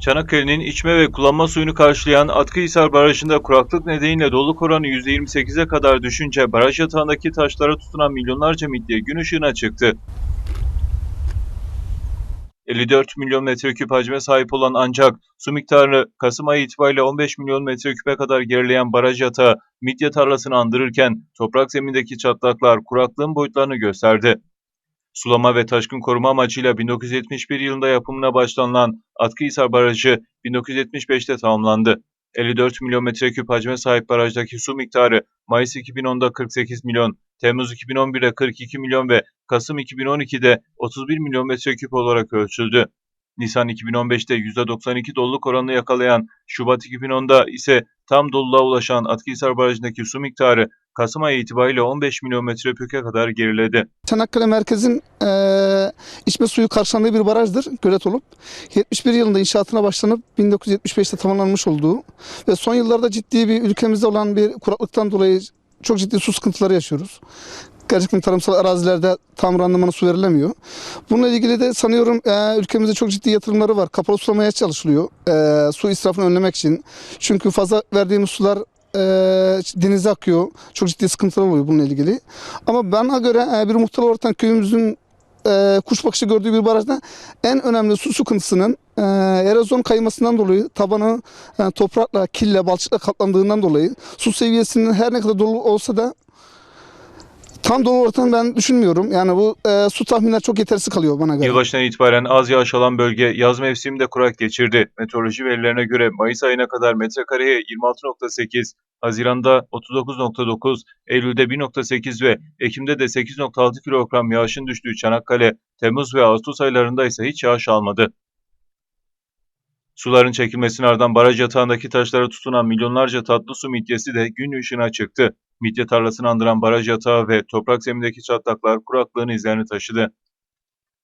Çanakkale'nin içme ve kullanma suyunu karşılayan Atkıhisar Barajı'nda kuraklık nedeniyle doluluk oranı %28'e kadar düşünce baraj yatağındaki taşlara tutunan milyonlarca midye gün ışığına çıktı. 54 milyon metreküp hacme sahip olan ancak su miktarı Kasım ayı itibariyle 15 milyon metreküpe kadar gerileyen baraj yatağı midye tarlasını andırırken toprak zemindeki çatlaklar kuraklığın boyutlarını gösterdi. Sulama ve taşkın koruma amacıyla 1971 yılında yapımına başlanılan Atkıhisar Barajı 1975'te tamamlandı. 54 milyon metreküp hacme sahip barajdaki su miktarı Mayıs 2010'da 48 milyon, Temmuz 2011'de 42 milyon ve Kasım 2012'de 31 milyon metreküp olarak ölçüldü. Nisan 2015'te %92 doluluk oranını yakalayan, Şubat 2010'da ise tam doluluğa ulaşan Atkıhisar Barajı'ndaki su miktarı Kasım ayı itibariyle 15 milyon metreküpe kadar geriledi. Çanakkale merkezin eee, içme suyu karşılandığı bir barajdır gölet olup 71 yılında inşaatına başlanıp 1975'te tamamlanmış olduğu ve son yıllarda ciddi bir ülkemizde olan bir kuraklıktan dolayı çok ciddi su sıkıntıları yaşıyoruz. Gerçekten tarımsal arazilerde tam randımanı su verilemiyor. Bununla ilgili de sanıyorum eee, ülkemizde çok ciddi yatırımları var. Kapalı sulamaya çalışılıyor. Eee, su israfını önlemek için. Çünkü fazla verdiğimiz sular eee, denize akıyor. Çok ciddi sıkıntılar oluyor bununla ilgili. Ama bana göre e, bir muhtar olarak köyümüzün e, kuş bakışı gördüğü bir barajda en önemli su sıkıntısının e, erozyon kaymasından dolayı tabanı e, toprakla, kille, balçıkla kaplandığından dolayı su seviyesinin her ne kadar dolu olsa da tam dolu ortamı ben düşünmüyorum. Yani bu e, su tahminler çok yetersiz kalıyor bana göre. Yılbaşından itibaren az yağış alan bölge yaz mevsiminde kurak geçirdi. Meteoroloji verilerine göre Mayıs ayına kadar metrekareye 26.8, Haziran'da 39.9, Eylül'de 1.8 ve Ekim'de de 8.6 kilogram yağışın düştüğü Çanakkale, Temmuz ve Ağustos aylarında ise hiç yağış almadı. Suların çekilmesinin ardından baraj yatağındaki taşlara tutunan milyonlarca tatlı su midyesi de gün ışığına çıktı. Midye tarlasını andıran baraj yatağı ve toprak zemindeki çatlaklar kuraklığın izlerini taşıdı.